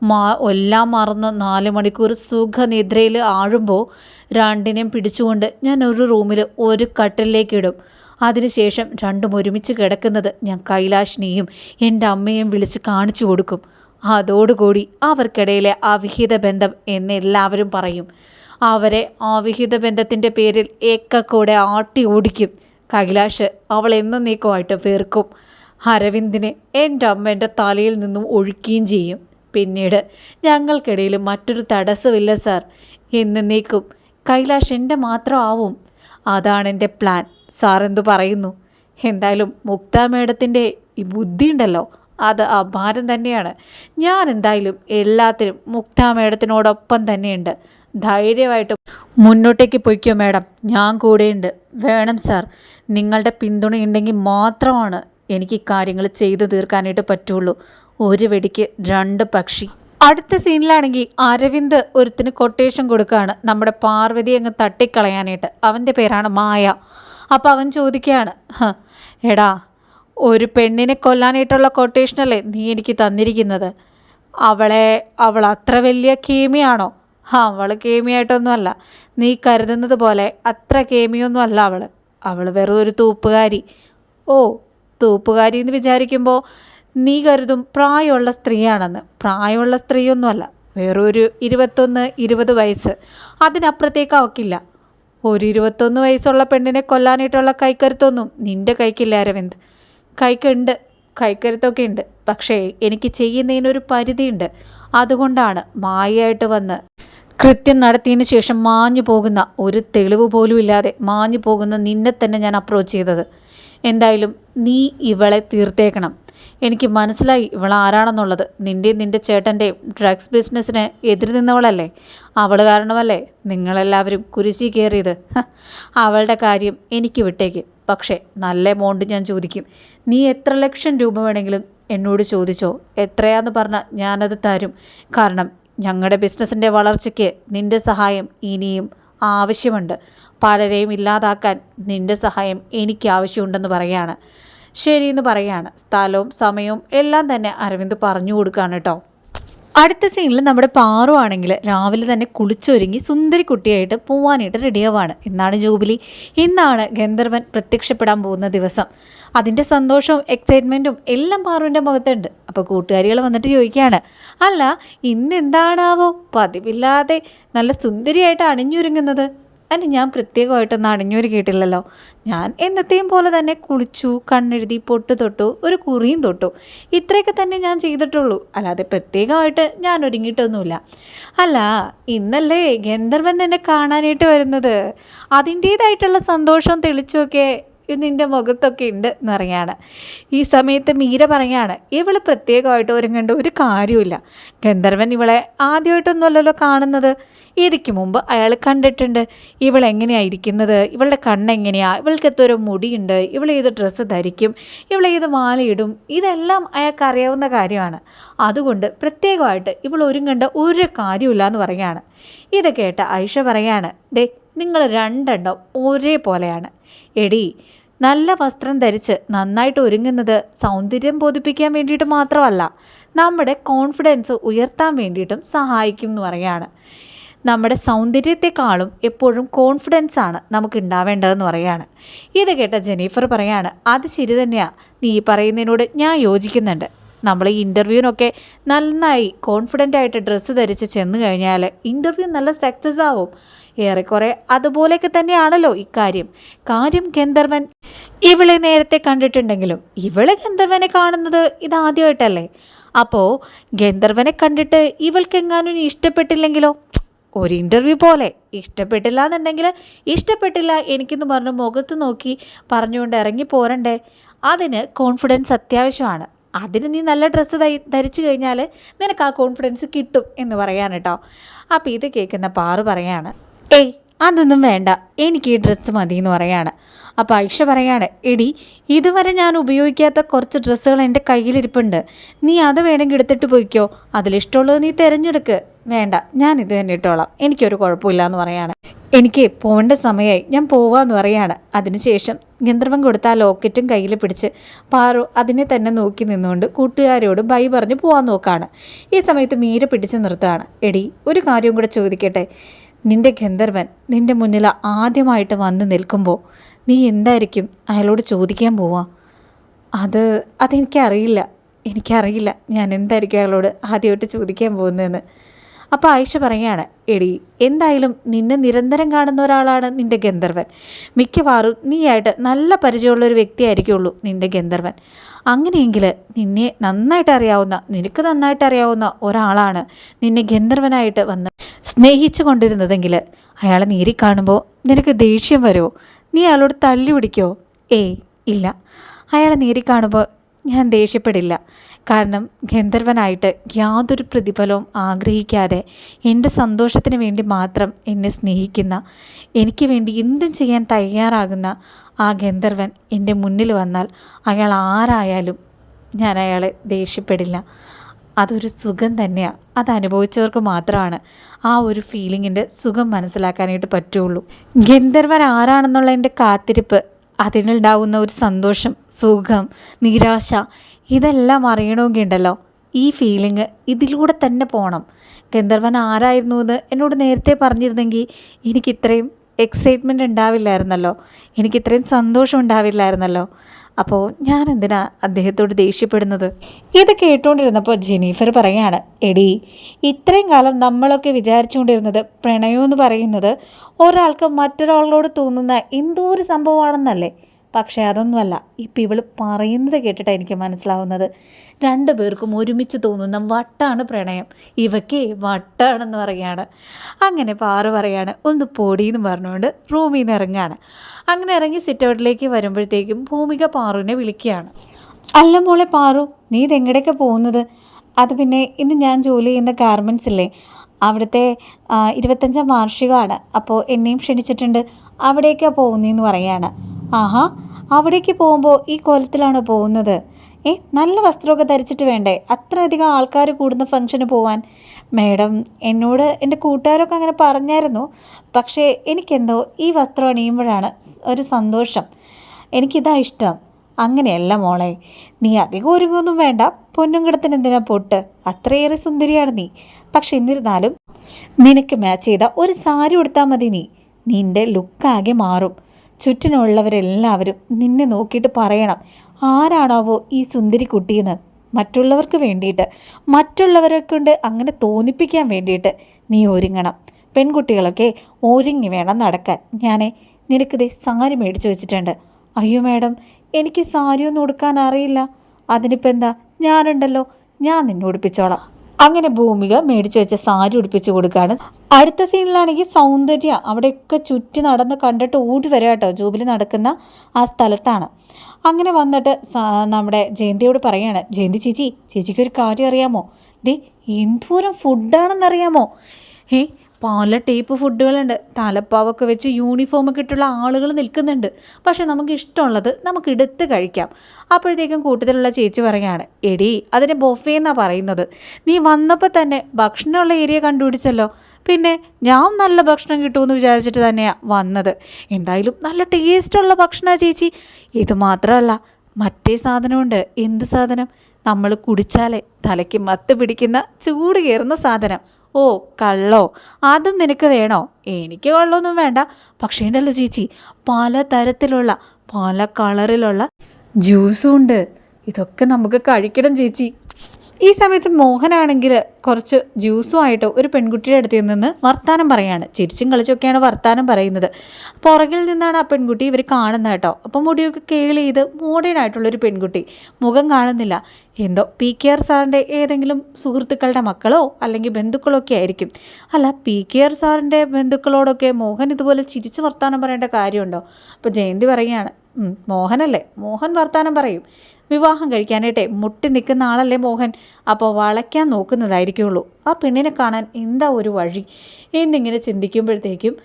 S1: മാ എല്ലാം മറന്ന് നാല് മണിക്കൂർ സുഖനിദ്രയിൽ ആഴുമ്പോൾ രണ്ടിനെയും പിടിച്ചുകൊണ്ട് ഞാൻ ഒരു റൂമിൽ ഒരു കട്ടിലേക്ക് ഇടും അതിനുശേഷം രണ്ടും ഒരുമിച്ച് കിടക്കുന്നത് ഞാൻ കൈലാഷിനെയും എന്റെ അമ്മയെയും വിളിച്ച് കാണിച്ചു കൊടുക്കും. അതോടുകൂടി അവർക്കിടയിലെ അവിഹിത ബന്ധം എന്ന് എല്ലാവരും പറയും. അവരെ അവിഹിത ബന്ധത്തിന്റെ പേരിൽ ഏക്കക്കൂടെ ആട്ടി ഓടിക്കും. കൈലാഷ് അവൾ എന്നും നീക്കമായിട്ട് വെറുക്കും. അരവിന്ദിനെ എന്റെ അമ്മേന്റെ തലയിൽ നിന്നും ഒഴുക്കുകയും ചെയ്യും. പിന്നീട് ഞങ്ങൾക്കിടയിൽ മറ്റൊരു തടസ്സമില്ല സാർ. എന്ന് നീക്കും. കൈലാഷ് എന്റെ മാത്രം ആവും. അതാണ് എന്റെ പ്ലാൻ. സാർ എന്തു പറയുന്നു? എന്തായാലും മുക്ത മേഡത്തിന്റെ ഈ ബുദ്ധി ഉണ്ടല്ലോ അത് അപാരം തന്നെയാണ്. ഞാൻ എന്തായാലും എല്ലാത്തിനും മുക്ത മേഡത്തിനോടൊപ്പം തന്നെയുണ്ട്. ധൈര്യമായിട്ട് മുന്നോട്ടേക്ക് പൊയ്ക്കോ മേഡം. ഞാൻ കൂടെയുണ്ട്. വേണം സാർ. നിങ്ങളുടെ പിന്തുണയുണ്ടെങ്കിൽ മാത്രമാണ് എനിക്ക് ഇക്കാര്യങ്ങൾ ചെയ്തു തീർക്കാനായിട്ട് പറ്റുള്ളൂ. ഒരു വെടിക്ക് രണ്ട് പക്ഷി. അടുത്ത സീനിലാണെങ്കിൽ അരവിന്ദ് ഒരുത്തിന് കൊട്ടേഷൻ കൊടുക്കുകയാണ് നമ്മുടെ പാർവതി അങ്ങ് തട്ടിക്കളയാനായിട്ട്. അവന്റെ പേരാണ് മായ. അപ്പോൾ അവൻ ചോദിക്കുകയാണ് എടാ ഒരു പെണ്ണിനെ കൊല്ലാനായിട്ടുള്ള കൊട്ടേഷനല്ലേ നീ എനിക്ക് തന്നിരിക്കുന്നത്? അവളെ അവൾ അത്ര വലിയ കേമിയാണോ? ആ അവൾ കേമിയായിട്ടൊന്നുമല്ല നീ കരുതുന്നത് പോലെ അത്ര കേമിയൊന്നും അല്ല അവൾ. അവൾ വെറും ഒരു തൂപ്പുകാരി. ഓ തൂപ്പുകാരി എന്ന് വിചാരിക്കുമ്പോൾ നീ കരുതും പ്രായമുള്ള സ്ത്രീയാണെന്ന്. പ്രായമുള്ള സ്ത്രീയൊന്നുമല്ല. വേറൊരു ഇരുപത്തൊന്ന് ഇരുപത് വയസ്സ്. അതിനപ്പുറത്തേക്ക് അവക്കില്ല ഒരു ഇരുപത്തൊന്ന് വയസ്സുള്ള പെണ്ണിനെ കൊല്ലാനായിട്ടുള്ള കൈക്കരുത്തൊന്നും നിന്റെ കൈക്കില്ല അരവിന്ദ്. കൈക്കുണ്ട്. കൈക്കരുത്തൊക്കെ ഉണ്ട്. പക്ഷേ എനിക്ക് ചെയ്യുന്നതിനൊരു പരിധിയുണ്ട്. അതുകൊണ്ടാണ് മായയായിട്ട് വന്ന് കൃത്യം നടത്തിയതിന് ശേഷം മാഞ്ഞു പോകുന്ന ഒരു തെളിവ് പോലും ഇല്ലാതെ മാഞ്ഞു പോകുന്ന നിന്നെ തന്നെ ഞാൻ അപ്രോച്ച് ചെയ്തത്. എന്തായാലും നീ ഇവളെ തീർത്തേക്കണം. എനിക്ക് മനസ്സിലായി ഇവൾ ആരാണെന്നുള്ളത്. നിന്റെയും നിന്റെ ചേട്ടന്റെയും ഡ്രഗ്സ് ബിസിനസ്സിന് എതിര് നിന്നവളല്ലേ? അവൾ കാരണമല്ലേ നിങ്ങളെല്ലാവരും കുരിശി കയറിയത്? അവളുടെ കാര്യം എനിക്ക് വിട്ടേക്ക്. പക്ഷേ നല്ല എമൗണ്ട് ഞാൻ ചോദിക്കും. നീ എത്ര ലക്ഷം രൂപ വേണമെങ്കിലും എന്നോട് ചോദിച്ചോ. എത്രയാന്ന് പറഞ്ഞാൽ ഞാനത് തരും. കാരണം ഞങ്ങളുടെ ബിസിനസ്സിന്റെ വളർച്ചയ്ക്ക് നിന്റെ സഹായം ഇനിയും ആവശ്യമുണ്ട്. പലരെയും ഇല്ലാതാക്കാൻ നിന്റെ സഹായം എനിക്ക് ആവശ്യമുണ്ടെന്ന് പറയാണ്. ശരിയെന്ന് പറയാണ്. സ്ഥലവും സമയവും എല്ലാം തന്നെ അരവിന്ദ് പറഞ്ഞു കൊടുക്കുകയാണ് കേട്ടോ. അടുത്ത സീനിൽ നമ്മുടെ പാറു ആണെങ്കിൽ രാവിലെ തന്നെ കുളിച്ചൊരുങ്ങി സുന്ദരി കുട്ടിയായിട്ട് പോവാനായിട്ട് റെഡിയാവാണ് എന്നാണ് ജൂബിലി. ഇന്നാണ് ഗന്ധർവൻ പ്രത്യക്ഷപ്പെടാൻ പോകുന്ന ദിവസം. അതിന്റെ സന്തോഷവും എക്സൈറ്റ്മെന്റും എല്ലാം പാറുവിന്റെ മുഖത്തുണ്ട്. അപ്പോൾ കൂട്ടുകാരികൾ വന്നിട്ട് ചോദിക്കുകയാണ് അല്ല ഇന്ന് എന്താണാവോ? പതിവില്ലാതെ നല്ല സുന്ദരിയായിട്ട് അണിഞ്ഞൊരുങ്ങുന്നത്. അതിന് ഞാൻ പ്രത്യേകമായിട്ടൊന്നും അണിഞ്ഞൊരു കേട്ടില്ലല്ലോ ഞാൻ എന്നത്തെയും പോലെ തന്നെ കുളിച്ചു കണ്ണെഴുതി പൊട്ട് തൊട്ടു ഒരു കുറിയും തൊട്ടു. ഇത്രയൊക്കെ തന്നെ ഞാൻ ചെയ്തിട്ടുള്ളൂ. അല്ലാതെ പ്രത്യേകമായിട്ട് ഞാൻ ഒരുങ്ങിയിട്ടൊന്നുമില്ല. അല്ല ഇന്നല്ലേ ഗന്ധർവൻ എന്നെ കാണാനായിട്ട് വരുന്നത്. അതിന്റേതായിട്ടുള്ള സന്തോഷം തെളിച്ചുമൊക്കെ നിന്റെ മുഖത്തൊക്കെ ഉണ്ട് എന്നറിയാണ്. ഈ സമയത്ത് മീര പറയാണ് ഇവൾ പ്രത്യേകമായിട്ട് ഒരുങ്ങേണ്ട ഒരു കാര്യമില്ല ഗന്ധർവൻ ഇവളെ ആദ്യമായിട്ടൊന്നുമല്ലല്ലോ കാണുന്നത്. ഇതിക്ക് മുമ്പ് അയാൾ കണ്ടിട്ടുണ്ട്. ഇവളെങ്ങനെയാണ് ഇരിക്കുന്നത്? ഇവളുടെ കണ്ണെങ്ങനെയാണ് ഇവൾക്ക് എത്തോരം മുടിയുണ്ട്. ഇവൾ ഏത് ഡ്രസ്സ് ധരിക്കും? ഇവൾ ഏത് മാലയിടും ഇതെല്ലാം അയാൾക്ക് അറിയാവുന്ന കാര്യമാണ്. അതുകൊണ്ട് പ്രത്യേകമായിട്ട് ഇവൾ ഒരുങ്ങേണ്ട ഒരു കാര്യമില്ല എന്ന് പറയാണ്. ഇത് കേട്ട ഐഷ പറയാണ് ഡേ നിങ്ങൾ രണ്ടെണ്ണം ഒരേപോലെയാണ്. എടി നല്ല വസ്ത്രം ധരിച്ച് നന്നായിട്ട് ഒരുങ്ങുന്നത് സൗന്ദര്യം ബോധിപ്പിക്കാൻ വേണ്ടിയിട്ട് മാത്രമല്ല നമ്മുടെ കോൺഫിഡൻസ് ഉയർത്താൻ വേണ്ടിയിട്ടും സഹായിക്കും എന്ന് പറയാണ് നമ്മുടെ സൗന്ദര്യത്തെക്കാളും എപ്പോഴും കോൺഫിഡൻസ് ആണ് നമുക്ക് ഉണ്ടാവേണ്ടതെന്ന് പറയാണ് ഇത് കേട്ട ജെനീഫർ പറയാണ് അത് ശരി തന്നെയാണ് നീ പറയുന്നതിനോട് ഞാൻ യോജിക്കുന്നുണ്ട്. നമ്മൾ ഈ ഇന്റർവ്യൂവിനൊക്കെ നന്നായി കോൺഫിഡന്റ് ആയിട്ട് ഡ്രസ്സ് ധരിച്ച് ചെന്ന് കഴിഞ്ഞാൽ ഇന്റർവ്യൂ നല്ല സക്സസ് ആവും. ഏറെക്കുറെ അതുപോലെയൊക്കെ തന്നെയാണല്ലോ ഇക്കാര്യം. കാര്യം ഗന്ധർവൻ ഇവളെ നേരത്തെ കണ്ടിട്ടുണ്ടെങ്കിലും ഇവളെ ഗന്ധർവനെ കാണുന്നത് ഇതാദ്യമായിട്ടല്ലേ അപ്പോൾ ഗന്ധർവനെ കണ്ടിട്ട് ഇവൾക്കെങ്ങാനും ഇഷ്ടപ്പെട്ടില്ലെങ്കിലോ? ഒരു ഇന്റർവ്യൂ പോലെ. ഇഷ്ടപ്പെട്ടില്ല എന്നുണ്ടെങ്കിൽ ഇഷ്ടപ്പെട്ടില്ല എനിക്കെന്ന് പറഞ്ഞ് മുഖത്ത് നോക്കി പറഞ്ഞുകൊണ്ട് ഇറങ്ങി പോരണ്ടേ? അതിന് കോൺഫിഡൻസ് അത്യാവശ്യമാണ്. അതിന് നീ നല്ല ഡ്രസ്സ് ധരിച്ചു കഴിഞ്ഞാൽ നിനക്ക് ആ കോൺഫിഡൻസ് കിട്ടും എന്ന് പറയാണ് കേട്ടോ. അപ്പോൾ ഇത് കേൾക്കുന്ന പാറു പറയാണ്. ഏയ് അതൊന്നും വേണ്ട. എനിക്ക് ഈ ഡ്രസ്സ് മതി എന്ന് പറയാണ്. അപ്പോൾ ഐഷ പറയാണ് എടി ഇതുവരെ ഞാൻ ഉപയോഗിക്കാത്ത കുറച്ച് ഡ്രസ്സുകൾ എന്റെ കയ്യിലിരിപ്പുണ്ട്. നീ അത് വേണമെങ്കിൽ എടുത്തിട്ട് പോയിക്കോ. അതിലിഷ്ടമുള്ളത് നീ തിരഞ്ഞെടുക്ക്. വേണ്ട ഞാൻ ഇത് തന്നെ ഇട്ടോളാം. എനിക്കൊരു കുഴപ്പമില്ല എന്ന് പറയാണ്. എനിക്ക് പോകേണ്ട സമയമായി ഞാൻ പോവാന്ന് പറയാണ്. അതിനുശേഷം ഗന്ധർവം കൊടുത്ത ആ ലോക്കറ്റും കയ്യിൽ പിടിച്ച് പാറു അതിനെ തന്നെ നോക്കി നിന്നുകൊണ്ട് കൂട്ടുകാരോട് ബൈ പറഞ്ഞ് പോവാൻ നോക്കാണ്. ഈ സമയത്ത് മീര പിടിച്ച് നിർത്തുകയാണ്. എടി ഒരു കാര്യം കൂടെ ചോദിക്കട്ടെ? നിന്റെ ഗന്ധർവൻ നിന്റെ മുന്നിൽ ആദ്യമായിട്ട് വന്ന് നിൽക്കുമ്പോൾ നീ എന്തായിരിക്കും അയാളോട് ചോദിക്കാൻ പോവാ? അത് അതെനിക്കറിയില്ല. എനിക്കറിയില്ല ഞാൻ എന്തായിരിക്കും അയാളോട് ആദ്യമായിട്ട് ചോദിക്കാൻ പോകുന്നതെന്ന്. അപ്പോൾ ആയിഷ പറയുകയാണ് എടി എന്തായാലും നിന്നെ നിരന്തരം കാണുന്ന ഒരാളാണ് നിന്റെ ഗന്ധർവൻ. മിക്കവാറും നീയായിട്ട് നല്ല പരിചയമുള്ള ഒരു വ്യക്തിയായിരിക്കുള്ളൂ നിന്റെ ഗന്ധർവൻ. അങ്ങനെയെങ്കിൽ നിന്നെ നന്നായിട്ട് അറിയാവുന്ന നിനക്ക് നന്നായിട്ട് അറിയാവുന്ന ഒരാളാണ് നിന്നെ ഗന്ധർവനായിട്ട് വന്ന് സ്നേഹിച്ചു കൊണ്ടിരുന്നതെങ്കിൽ അയാളെ നേരി കാണുമ്പോൾ നിനക്ക് ദേഷ്യം വരുമോ നീ അയാളോട് തല്ലി പിടിക്കോ? ഏയ് ഇല്ല. അയാളെ നേരി കാണുമ്പോൾ ഞാൻ ദേഷ്യപ്പെടില്ല. കാരണം ഗന്ധർവനായിട്ട് യാതൊരു പ്രതിഫലവും ആഗ്രഹിക്കാതെ എന്റെ സന്തോഷത്തിന് വേണ്ടി മാത്രം എന്നെ സ്നേഹിക്കുന്ന എനിക്ക് വേണ്ടി എന്തും ചെയ്യാൻ തയ്യാറാകുന്ന ആ ഗന്ധർവൻ എന്റെ മുന്നിൽ വന്നാൽ അയാൾ ആരായാലും ഞാൻ അയാളെ ദേഷ്യപ്പെടില്ല. അതൊരു സുഖം തന്നെയാണ് അത് അനുഭവിച്ചവർക്ക് മാത്രമാണ് ആ ഒരു ഫീലിങ്ങിന്റെ സുഖം മനസ്സിലാക്കാനായിട്ട് പറ്റുള്ളൂ. ഗന്ധർവൻ ആരാണെന്നുള്ള എന്റെ കാത്തിരിപ്പ് അതിനുണ്ടാവുന്ന ഒരു സന്തോഷം സുഖം നിരാശ ഇതെല്ലാം അറിയണമെങ്കിൽ ഉണ്ടല്ലോ ഈ ഫീലിംഗ് ഇതിലൂടെ തന്നെ പോകണം ഗന്ധർവൻ ആരായിരുന്നു എന്ന് എന്നോട് നേരത്തെ പറഞ്ഞിരുന്നെങ്കിൽ എനിക്ക് ഇത്രയും എക്സൈറ്റ്മെന്റ് ഉണ്ടാവില്ലായിരുന്നല്ലോ. എനിക്ക് ഇത്രയും സന്തോഷം ഉണ്ടാവില്ലായിരുന്നല്ലോ. അപ്പോൾ ഞാൻ എന്തിനാ അദ്ദേഹത്തോട് ദേഷ്യപ്പെടുന്നത്? ഇത് കേട്ടുകൊണ്ടിരുന്നപ്പോൾ ജെനീഫർ പറയാണ് എടി ഇത്രയും കാലം നമ്മളൊക്കെ വിചാരിച്ചുകൊണ്ടിരുന്നത് പ്രണയം എന്ന് പറയുന്നത് ഒരാൾക്ക് മറ്റൊരാളോട് തോന്നുന്ന എന്തോ ഒരു സംഭവമാണെന്നല്ലേ? പക്ഷേ അതൊന്നുമല്ല. ഇപ്പം ഇവൾ പറയുന്നത് കേട്ടിട്ടാണ് എനിക്ക് മനസ്സിലാവുന്നത്. രണ്ടു പേർക്കും ഒരുമിച്ച് തോന്നുന്ന വട്ടാണ് പ്രണയം. ഇവയ്ക്ക് വട്ടാണെന്ന് പറയാണ്. അങ്ങനെ പാറു പറയാണ് ഒന്ന് പൊടിയെന്ന് പറഞ്ഞുകൊണ്ട് റൂമിൽ നിന്ന് ഇറങ്ങുകയാണ് അങ്ങനെ ഇറങ്ങി സിറ്റൗട്ടിലേക്ക് വരുമ്പോഴത്തേക്കും ഭൂമിക പാറുവിനെ വിളിക്കുകയാണ്. അല്ല മോളെ പാറു നീ ഇതെങ്ങടെയൊക്കെ പോകുന്നത്? അത് പിന്നെ ഇന്ന് ഞാൻ ജോലി ചെയ്യുന്ന ഗാർമെന്റ്സ് ഇല്ലേ? അവിടുത്തെ ഇരുപത്തഞ്ചാം വാർഷികമാണ്. അപ്പോൾ എന്നെയും ക്ഷണിച്ചിട്ടുണ്ട്. അവിടേക്കാണ് പോകുന്നതെന്ന് പറയാണ്. ആഹാ അവിടേക്ക് പോകുമ്പോൾ ഈ കോലത്തിലാണ് പോകുന്നത്? ഏ നല്ല വസ്ത്രമൊക്കെ ധരിച്ചിട്ട് വേണ്ടേ? അത്രയധികം ആൾക്കാർ കൂടുന്ന ഫംഗ്ഷന് പോവാൻ? മേഡം എന്നോട് എന്റെ കൂട്ടുകാരൊക്കെ അങ്ങനെ പറഞ്ഞായിരുന്നു. പക്ഷേ എനിക്കെന്തോ ഈ വസ്ത്രം അണിയുമ്പോഴാണ് ഒരു സന്തോഷം. എനിക്കിതാ ഇഷ്ടം. അങ്ങനെയല്ല മോളെ. നീ അധികം ഒരുങ്ങൊന്നും വേണ്ട. പൊന്നും കിടത്തിന് എന്തിനാ പൊട്ട്? അത്രയേറെ സുന്ദരിയാണ് നീ. പക്ഷെ എന്നിരുന്നാലും നിനക്ക് മാച്ച് ചെയ്ത ഒരു സാരി കൊടുത്താൽ മതി നീ. നിന്റെ ലുക്കാകെ മാറും. ചുറ്റിനുള്ളവരെല്ലാവരും നിന്നെ നോക്കിയിട്ട് പറയണം. ആരാണാവോ ഈ സുന്ദരി കുട്ടിയെന്ന് മറ്റുള്ളവർക്ക് വേണ്ടിയിട്ട്. മറ്റുള്ളവരെ കൊണ്ട് അങ്ങനെ തോന്നിപ്പിക്കാൻ വേണ്ടിയിട്ട് നീ ഒരുങ്ങണം. പെൺകുട്ടികളൊക്കെ ഒരുങ്ങി വേണം നടക്കാൻ. ഞാനേ നിനക്കിതേ സാരി മേടിച്ചു വെച്ചിട്ടുണ്ട്. അയ്യോ മാഡം എനിക്ക് സാരിയൊന്നും ഉടുക്കാൻ അറിയില്ല. അതിനിപ്പോൾ എന്താ ഞാനുണ്ടല്ലോ. ഞാൻ നിന്നെ ഉടുപ്പിച്ചോളാം. അങ്ങനെ ഭൂമിക മേടിച്ചു വെച്ച സാരി ഉടുപ്പിച്ചു കൊടുക്കുകയാണ് അടുത്ത സീനിലാണെങ്കിൽ സൗന്ദര്യ അവിടെയൊക്കെ ചുറ്റി നടന്ന് കണ്ടിട്ട് ഓടി വരിക കേട്ടോ ജൂബിലി നടക്കുന്ന ആ സ്ഥലത്താണ്. അങ്ങനെ വന്നിട്ട് നമ്മുടെ ജയന്തിയോട് പറയാണ് ജയന്തി ചേച്ചി ചേച്ചിക്ക് ഒരു കാര്യം അറിയാമോ? ദേ എന്തോരം ഫുഡാണെന്നറിയാമോ ഏ പല ടൈപ്പ് ഫുഡുകളുണ്ട്. തലപ്പാവൊക്കെ വെച്ച് യൂണിഫോമൊക്കെ ഇട്ടുള്ള ആളുകൾ നിൽക്കുന്നുണ്ട്. പക്ഷെ നമുക്ക് ഇഷ്ടമുള്ളത് നമുക്ക് എടുത്ത് കഴിക്കാം. അപ്പോഴത്തേക്കും കൂട്ടത്തിലുള്ള ചേച്ചി പറയുകയാണ് എടി അതിന് ബൊഫേ എന്നാണ് പറയുന്നത്. നീ വന്നപ്പോൾ തന്നെ ഭക്ഷണമുള്ള ഏരിയ കണ്ടുപിടിച്ചല്ലോ. പിന്നെ ഞാൻ നല്ല ഭക്ഷണം കിട്ടുമെന്ന് വിചാരിച്ചിട്ട് തന്നെയാണ് വന്നത്. എന്തായാലും നല്ല ടേസ്റ്റുള്ള ഭക്ഷണമാണ് ചേച്ചി. ഇത് മാത്രമല്ല മറ്റേ സാധനമുണ്ട്. എന്ത് സാധനം? നമ്മൾ കുടിച്ചാലേ തലയ്ക്ക് മത്ത് പിടിക്കുന്ന ചൂട് കയറുന്ന സാധനം. ഓ കള്ളോ? അതും നിനക്ക് വേണോ? എനിക്ക് കള്ളൊന്നും വേണ്ട. പക്ഷേ ഉണ്ടല്ലോ ചേച്ചി പല തരത്തിലുള്ള പല കളറിലുള്ള ജ്യൂസും ഉണ്ട്. ഇതൊക്കെ നമുക്ക് കഴിക്കണം ചേച്ചി. ഈ സമയത്ത് മോഹനാണെങ്കിൽ കുറച്ച് ജ്യൂസുമായിട്ട് ഒരു പെൺകുട്ടിയുടെ അടുത്ത് നിന്ന് വർത്താനം പറയാണ്. ചിരിച്ചും കളിച്ചൊക്കെയാണ് വർത്താനം പറയുന്നത്. പുറകിൽ നിന്നാണ് ആ പെൺകുട്ടി ഇവർ കാണുന്നത് കേട്ടോ. അപ്പം മുടിയൊക്കെ കേളി ചെയ്ത് മോഡേൺ ആയിട്ടുള്ളൊരു പെൺകുട്ടി. മുഖം കാണുന്നില്ല. എന്തോ പി കെ ആർ സാറിന്റെ ഏതെങ്കിലും സുഹൃത്തുക്കളുടെ മക്കളോ അല്ലെങ്കിൽ ബന്ധുക്കളോ ഒക്കെ ആയിരിക്കും. അല്ല പി കെ ആർ സാറിന്റെ ബന്ധുക്കളോടൊക്കെ മോഹൻ ഇതുപോലെ ചിരിച്ച് വർത്താനം പറയേണ്ട കാര്യമുണ്ടോ? അപ്പോൾ ജയന്തി പറയുകയാണ് മോഹനല്ലേ? മോഹൻ വർത്താനം പറയും. വിവാഹം കഴിക്കാനായിട്ടെ മുട്ടി നിൽക്കുന്ന ആളല്ലേ മോഹൻ? അപ്പോൾ വളയ്ക്കാൻ നോക്കുന്നതായിരിക്കുള്ളൂ. ആ പെണ്ണിനെ കാണാൻ എന്താ ഒരു വഴി? എന്നിങ്ങനെ ചിന്തിക്കുമ്പോഴത്തേക്കും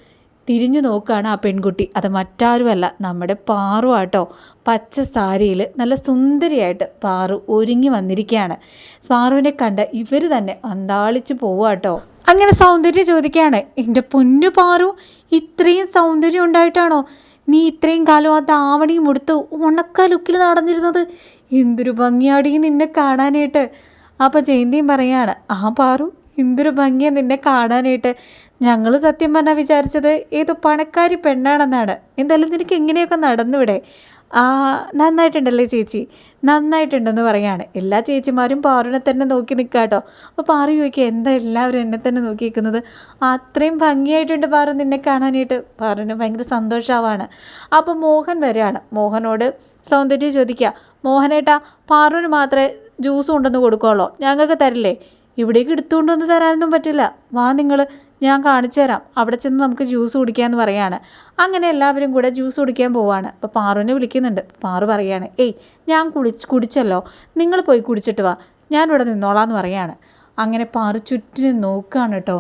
S1: തിരിഞ്ഞു നോക്കുകയാണ് ആ പെൺകുട്ടി. അത് മറ്റാരുമല്ല നമ്മുടെ പാറു ആട്ടോ. പച്ച സാരിയിൽ നല്ല സുന്ദരിയായിട്ട് പാറു ഒരുങ്ങി വന്നിരിക്കുകയാണ്. പാറുവിനെ കണ്ട് ഇവർ തന്നെ അന്താളിച്ച് പോവാട്ടോ അങ്ങനെ സൗന്ദര്യം ചോദിക്കുകയാണ് എന്റെ പൊന്നു പാറു ഇത്രയും സൗന്ദര്യം ഉണ്ടായിട്ടാണോ നീ ഇത്രയും കാലം ആ ദാവണിയും ഉടുത്ത് ഉണക്ക ലുക്കിൽ നടന്നിരുന്നത്. എന്തൊരു ഭംഗിയാടി നിന്നെ കാണാനായിട്ട്. അപ്പോൾ ജയന്തിയും പറയാണ് ആ പാറു എന്തൊരു ഭംഗിയാണ് നിന്നെ കാണാനായിട്ട്. ഞങ്ങൾ സത്യം പറഞ്ഞാൽ വിചാരിച്ചത് ഏതോ പണക്കാരി പെണ്ണാണെന്നാണ്. എന്തായാലും നിനക്ക് എങ്ങനെയൊക്കെ നടന്നുവിടെ. നന്നായിട്ടുണ്ടല്ലേ ചേച്ചി? നന്നായിട്ടുണ്ടെന്ന് പറയാണ്. എല്ലാ ചേച്ചിമാരും പാറുനെ തന്നെ നോക്കി നിൽക്കുക കേട്ടോ അപ്പോൾ പാറു ചോദിക്കുക എന്താ എല്ലാവരും എന്നെ തന്നെ നോക്കി നിൽക്കുന്നത് അത്രയും ഭംഗിയായിട്ടുണ്ട് പാറു നിന്നെ കാണാനായിട്ട്. പാറുവിന് ഭയങ്കര സന്തോഷമാവാണ് അപ്പോൾ മോഹൻ വരികയാണ് മോഹനോട് സൗന്ദര്യം ചോദിക്കുക മോഹനേട്ടാ പാറുവിന് മാത്രമേ ജ്യൂസ് കൊണ്ടുവന്ന് കൊടുക്കുകയുള്ളൂ ഞങ്ങൾക്ക് തരില്ലേ? ഇവിടേക്ക് എടുത്തുകൊണ്ടൊന്നും തരാനൊന്നും പറ്റില്ല. വാ നിങ്ങൾ ഞാൻ കാണിച്ചു തരാം അവിടെ ചെന്ന് നമുക്ക് ജ്യൂസ് കുടിക്കാമെന്ന് പറയാണ്. അങ്ങനെ എല്ലാവരും കൂടെ ജ്യൂസ് കുടിക്കാൻ പോവാണ്. അപ്പോൾ പാറുവിനെ വിളിക്കുന്നുണ്ട്. പാറു പറയാണ് ഏയ് ഞാൻ കുളിച്ച് കുടിച്ചല്ലോ. നിങ്ങൾ പോയി കുടിച്ചിട്ട് വാ. ഞാനിവിടെ നിന്നോളാം എന്ന് പറയാണ്. അങ്ങനെ പാറു ചുറ്റിനും നോക്കുകയാണ് കേട്ടോ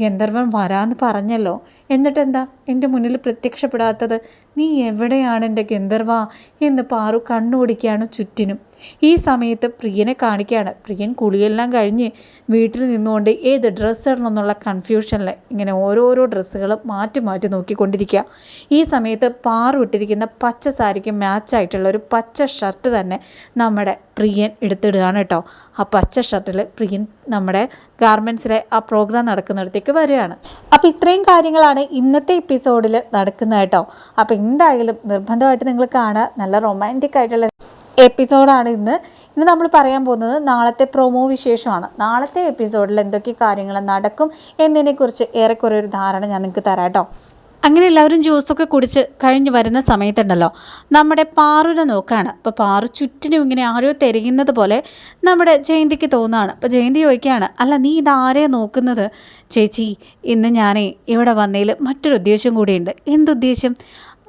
S1: ഗന്ധർവൻ വരാമെന്ന് പറഞ്ഞല്ലോ. എന്നിട്ടെന്താ? എന്റെ മുന്നിൽ പ്രത്യക്ഷപ്പെടാത്തത് നീ എവിടെയാണ് എന്റെ ഗന്ധർവ എന്ന് പാറു കണ്ണോടിക്കുകയാണ് ചുറ്റിനും. ഈ സമയത്ത് പ്രിയനെ കാണിക്കുകയാണ്. പ്രിയൻ കുളിയെല്ലാം കഴിഞ്ഞ് വീട്ടിൽ നിന്നുകൊണ്ട് ഏത് ഡ്രസ്സ് എന്നുള്ള കൺഫ്യൂഷനിൽ ഇങ്ങനെ ഓരോരോ ഡ്രസ്സുകൾ മാറ്റി മാറ്റി നോക്കിക്കൊണ്ടിരിക്കുക. ഈ സമയത്ത് പാറു ഇട്ടിരിക്കുന്ന പച്ച സാരിക്ക് മാച്ചായിട്ടുള്ള ഒരു പച്ച ഷർട്ട് തന്നെ നമ്മുടെ പ്രിയൻ എടുത്തിടുകയാണ് കേട്ടോ. ആ പച്ച ഷർട്ടിൽ പ്രിയൻ നമ്മുടെ ഗാർമെൻസിലെ ആ പ്രോഗ്രാം നടക്കുന്നിടത്തേക്ക് വരികയാണ്. അപ്പോൾ ഇത്രയും കാര്യങ്ങളാണ് ഇന്നത്തെ എപ്പിസോഡിൽ നടക്കുന്നത് കേട്ടോ. അപ്പോൾ എന്തായാലും നിർബന്ധമായിട്ട് നിങ്ങൾ കാണുക. നല്ല റൊമാന്റിക് ആയിട്ടുള്ള എപ്പിസോഡാണ് ഇന്ന്. ഇന്ന് നമ്മൾ പറയാൻ പോകുന്നത് നാളത്തെ പ്രൊമോ വിശേഷമാണ്. നാളത്തെ എപ്പിസോഡിൽ എന്തൊക്കെ കാര്യങ്ങൾ നടക്കും എന്നതിനെക്കുറിച്ച് ഏറെക്കുറെ ഒരു ധാരണ ഞാൻ നിങ്ങൾക്ക് തരാം കേട്ടോ. അങ്ങനെ എല്ലാവരും ജ്യൂസൊക്കെ കുടിച്ച് കഴിഞ്ഞ് വരുന്ന സമയത്തുണ്ടല്ലോ. നമ്മുടെ പാറുനെ നോക്കുകയാണ് അപ്പോൾ പാറു ചുറ്റിനും ഇങ്ങനെ ആരോ തിരയുന്നത് പോലെ നമ്മുടെ ജയന്തിക്ക് തോന്നുകയാണ് അപ്പോൾ ജയന്തി ചോദിക്കുകയാണ് അല്ല നീ ഇതാരെ നോക്കുന്നത്? ചേച്ചി ഇന്ന് ഞാനേ ഇവിടെ വന്നതിൽ മറ്റൊരു ഉദ്ദേശം കൂടിയുണ്ട്. എന്തുദ്ദേശം?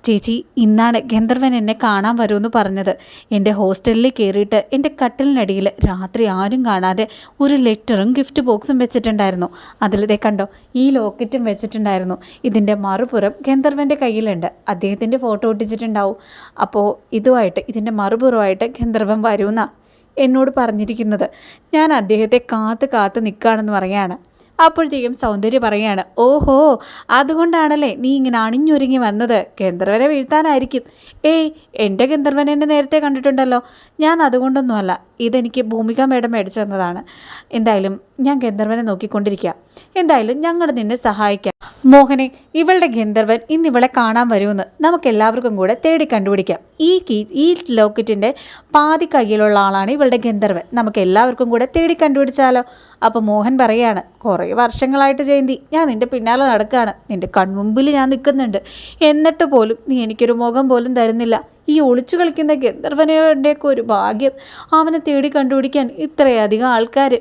S1: ചേച്ചി ഇന്നാണ് ഗന്ധർവൻ എന്നെ കാണാൻ വരുമെന്ന് പറഞ്ഞത്. എന്റെ ഹോസ്റ്റലിൽ കയറിയിട്ട് എന്റെ കട്ടിലിനടിയിൽ രാത്രി ആരും കാണാതെ ഒരു ലെറ്ററും ഗിഫ്റ്റ് ബോക്സും വെച്ചിട്ടുണ്ടായിരുന്നു. അതിലതേ കണ്ടോ ഈ ലോക്കറ്റും വെച്ചിട്ടുണ്ടായിരുന്നു. ഇതിന്റെ മറുപുറം ഗന്ധർവന്റെ കയ്യിലുണ്ട്. അദ്ദേഹത്തിന്റെ ഫോട്ടോ ഒട്ടിച്ചിട്ടുണ്ടാവും. അപ്പോൾ ഇതുമായിട്ട് ഇതിന്റെ മറുപുറമായിട്ട് ഗന്ധർവൻ വരുമെന്നാണ് എന്നോട് പറഞ്ഞിരിക്കുന്നത്. ഞാൻ അദ്ദേഹത്തെ കാത്ത് കാത്ത് നിൽക്കുകയാണെന്ന് പറയാണ് അപ്പോഴത്തേക്കും സൗന്ദര്യ പറയുകയാണ് ഓഹോ അതുകൊണ്ടാണല്ലേ നീ ഇങ്ങനെ അണിഞ്ഞൊരുങ്ങി വന്നത്? ഗന്ധർവനെ വീഴ്ത്താനായിരിക്കും. ഏയ് എന്റെ ഗന്ധർവൻ എന്നെ നേരത്തെ കണ്ടിട്ടുണ്ടല്ലോ. ഞാൻ അതുകൊണ്ടൊന്നുമല്ല. ഇതെനിക്ക് ഭൂമിക മേഡം മേടിച്ചു തന്നതാണ്. എന്തായാലും ഞാൻ ഗന്ധർവനെ നോക്കിക്കൊണ്ടിരിക്കുക എന്തായാലും ഞങ്ങൾ നിന്നെ സഹായിക്കാം. മോഹനെ ഇവളുടെ ഗന്ധർവൻ ഇന്ന് ഇവളെ കാണാൻ വരുമെന്ന് നമുക്ക് എല്ലാവർക്കും കൂടെ തേടി കണ്ടുപിടിക്കാം. ഈ കീ ഈ ലോക്കറ്റിന്റെ പാതി കയ്യിലുള്ള ആളാണ് ഇവളുടെ ഗന്ധർവൻ. നമുക്ക് എല്ലാവർക്കും കൂടെ തേടി കണ്ടുപിടിച്ചാലോ? അപ്പോൾ മോഹൻ പറയാണ് കുറേ വർഷങ്ങളായിട്ട് ജയന്തി ഞാൻ നിന്റെ പിന്നാലെ നടക്കുകയാണ് നിന്റെ കൺമുമ്പിൽ ഞാൻ നിൽക്കുന്നുണ്ട് എന്നിട്ട് പോലും നീ എനിക്കൊരു മുഖം പോലും തരുന്നില്ല. ഈ ഒളിച്ചു കളിക്കുന്ന ഗന്ധർവനയുടെയൊക്കെ ഒരു ഭാഗ്യം. അവനെ തേടി കണ്ടുപിടിക്കാൻ ഇത്രയധികം ആൾക്കാർ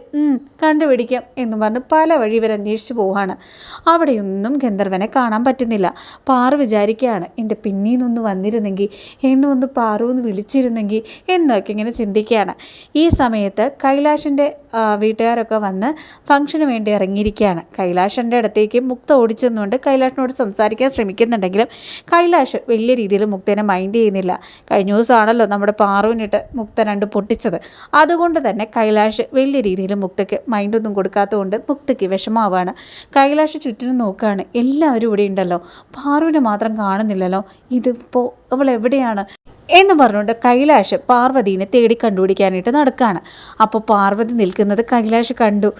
S1: കണ്ടുപിടിക്കാം എന്ന് പറഞ്ഞ് പല വഴി ഇവർ അന്വേഷിച്ച് പോവാണ്. അവിടെയൊന്നും ഗന്ധർവനെ കാണാൻ പറ്റുന്നില്ല. പാറു വിചാരിക്കുകയാണ് എന്റെ പിന്നീന്നൊന്ന് വന്നിരുന്നെങ്കിൽ എന്നെ ഒന്ന് പാറു എന്ന് വിളിച്ചിരുന്നെങ്കിൽ എന്നൊക്കെ ഇങ്ങനെ ചിന്തിക്കുകയാണ്. ഈ സമയത്ത് കൈലാഷിന്റെ വീട്ടുകാരൊക്കെ വന്ന് ഫംഗ്ഷന് വേണ്ടി ഇറങ്ങിയിരിക്കുകയാണ്. കൈലാഷിന്റെ അടുത്തേക്ക് മുക്ത ഓടിച്ചെന്നുകൊണ്ട് കൈലാഷിനോട് സംസാരിക്കാൻ ശ്രമിക്കുന്നുണ്ടെങ്കിലും കൈലാഷ് വലിയ രീതിയിൽ മുക്തനെ മൈൻഡ് ചെയ്യുന്നില്ല. കഴിഞ്ഞ ദിവസമാണല്ലോ നമ്മുടെ പാറുവിനിട്ട് മുക്ത രണ്ട് പൊട്ടിച്ചത്. അതുകൊണ്ട് തന്നെ കൈലാഷ് വലിയ രീതിയിൽ മുക്തയ്ക്ക് മൈൻഡൊന്നും കൊടുക്കാത്തതുകൊണ്ട് മുക്തയ്ക്ക് വിഷമാവാണ്. കൈലാഷ് ചുറ്റിനും നോക്കുകയാണ് എല്ലാവരും ഇവിടെ ഉണ്ടല്ലോ. പാറുവിനെ മാത്രം കാണുന്നില്ലല്ലോ. ഇതിപ്പോൾ അവൾ എവിടെയാണ്? എന്ന് പറഞ്ഞുകൊണ്ട് കൈലാഷ് പാർവതീനെ തേടി കണ്ടുപിടിക്കാനായിട്ട് നടക്കുകയാണ് അപ്പോൾ പാർവതി നിൽക്കുന്നത് കൈലാഷ് കണ്ടു.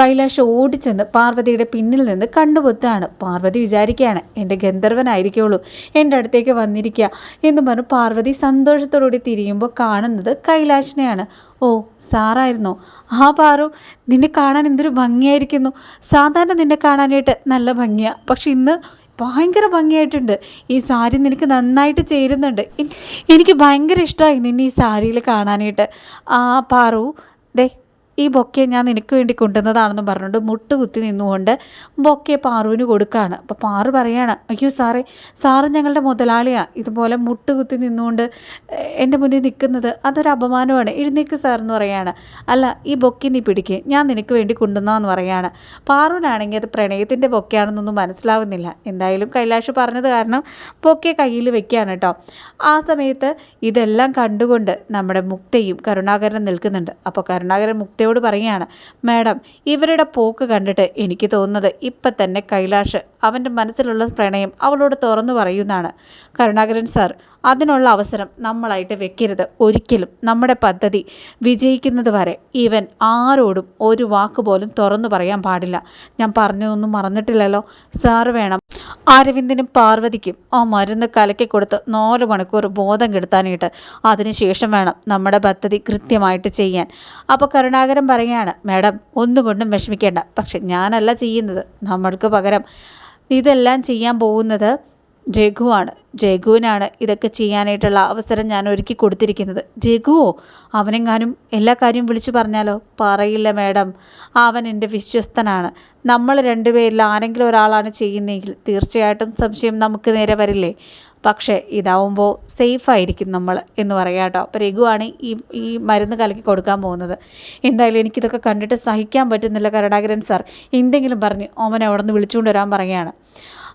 S1: കൈലാഷ് ഓടിച്ചെന്ന് പാർവതിയുടെ പിന്നിൽ നിന്ന് കണ്ടുപൊത്താണ്. പാർവതി വിചാരിക്കുകയാണ് എന്റെ ഗന്ധർവനായിരിക്കുള്ളൂ എന്റെ അടുത്തേക്ക് വന്നിരിക്കുക എന്ന് പറഞ്ഞു പാർവതി സന്തോഷത്തോടുകൂടി തിരിയുമ്പോൾ കാണുന്നത് കൈലാഷിനെയാണ്. ഓ സാറായിരുന്നോ? ആ പാറു നിന്നെ കാണാൻ എന്തൊരു ഭംഗിയായിരിക്കുന്നു. സാധാരണ നിന്നെ കാണാനായിട്ട് നല്ല ഭംഗിയാണ് പക്ഷെ ഇന്ന് ഭയങ്കര ഭംഗിയായിട്ടുണ്ട്. ഈ സാരി നിനക്ക് നന്നായിട്ട് ചേരുന്നുണ്ട്. എനിക്ക് ഭയങ്കര ഇഷ്ടമായി നിന്നെ ഈ സാരിയിൽ കാണാനായിട്ട്. ആ പാറു ദേ ഈ ബൊക്കെ ഞാൻ നിനക്ക് വേണ്ടി കൊണ്ടുവന്നതാണെന്ന് പറഞ്ഞുകൊണ്ട് മുട്ട് കുത്തി നിന്നുകൊണ്ട് ബൊക്കെ പാറുവിന് കൊടുക്കുകയാണ്. അപ്പോൾ പാറു പറയാണ് അയ്യോ സാറേ സാറ് ഞങ്ങളുടെ മുതലാളിയാണ് ഇതുപോലെ മുട്ട് കുത്തി നിന്നുകൊണ്ട് എന്റെ മുന്നിൽ നിൽക്കുന്നത് അതൊരു അപമാനമാണ്. എഴുന്നേക്ക് സാർ എന്ന് പറയാണ്. അല്ല ഈ ബൊക്കെ നീ പിടിക്ക്. ഞാൻ നിനക്ക് വേണ്ടി കൊണ്ടുവന്നതെന്ന് പറയാണ്. പാറുവിനാണെങ്കിൽ അത് പ്രണയത്തിന്റെ ബൊക്കെയാണെന്നൊന്നും മനസ്സിലാവുന്നില്ല. എന്തായാലും കൈലാഷ് പറഞ്ഞത് കാരണം ബൊക്കെ കയ്യിൽ വെക്കുകയാണ് കേട്ടോ. ആ സമയത്ത് ഇതെല്ലാം കണ്ടുകൊണ്ട് നമ്മുടെ മുക്തയും കരുണാകരൻ നിൽക്കുന്നുണ്ട്. അപ്പോൾ കരുണാകരൻ മുക്തയോട് പറയുകയാണ് മാഡം ഇവരുടെ പോക്ക് കണ്ടിട്ട് എനിക്ക് തോന്നുന്നത് ഇപ്പം തന്നെ കൈലാഷ് അവന്റെ മനസ്സിലുള്ള പ്രണയം അവളോട് തുറന്നു പറയുന്നതാണ് കരുണാകരൻ സാർ അതിനുള്ള അവസരം നമ്മളായിട്ട് വെക്കരുത്. ഒരിക്കലും. നമ്മുടെ പദ്ധതി വിജയിക്കുന്നത് വരെ ഇവൻ ആരോടും ഒരു വാക്ക് പോലും തുറന്നു പറയാൻ പാടില്ല. ഞാൻ പറഞ്ഞതൊന്നും മറന്നിട്ടില്ലല്ലോ. സാറ് വേണം. അരവിന്ദിനും പാർവതിക്കും ആ മരുന്ന് കലക്കി കൊടുത്ത് നാല് മണിക്കൂർ ബോധം കെടുത്താനായിട്ട് അതിനുശേഷം വേണം നമ്മുടെ പദ്ധതി കൃത്യമായിട്ട് ചെയ്യാൻ. അപ്പോൾ കരുണാകരൻ പറയുകയാണ് മാഡം ഒന്നുകൊണ്ടും വിഷമിക്കേണ്ട. പക്ഷെ ഞാനല്ല ചെയ്യുന്നത്. നമ്മൾക്ക് പകരം ഇതെല്ലാം ചെയ്യാൻ പോകുന്നത് രഘുവാണ്. രഘുവിനാണ് ഇതൊക്കെ ചെയ്യാനായിട്ടുള്ള അവസരം ഞാൻ ഒരുക്കി കൊടുത്തിരിക്കുന്നത്. രഘുവോ അവനെങ്ങാനും എല്ലാ കാര്യവും വിളിച്ചു പറഞ്ഞാലോ? പറയില്ല മാഡം. അവൻ എന്റെ വിശ്വസ്തനാണ്. നമ്മൾ രണ്ടുപേരിൽ ആരെങ്കിലും ഒരാളാണ് ചെയ്യുന്നതെങ്കിൽ തീർച്ചയായിട്ടും സംശയം നമുക്ക് നേരെ വരില്ലേ? പക്ഷേ ഇതാവുമ്പോൾ സേഫായിരിക്കും നമ്മൾ എന്ന് പറയാം കേട്ടോ. അപ്പോൾ രഘുവാണ് ഈ ഈ മരുന്ന് കലക്കി കൊടുക്കാൻ പോകുന്നത്. എന്തായാലും എനിക്കിതൊക്കെ കണ്ടിട്ട് സഹിക്കാൻ പറ്റുന്നില്ല കരുണാകരൻ സാർ. എന്തെങ്കിലും പറഞ്ഞ് ഓമനെ അവിടെ നിന്ന് വിളിച്ചുകൊണ്ട് വരാൻ പറയുകയാണ്.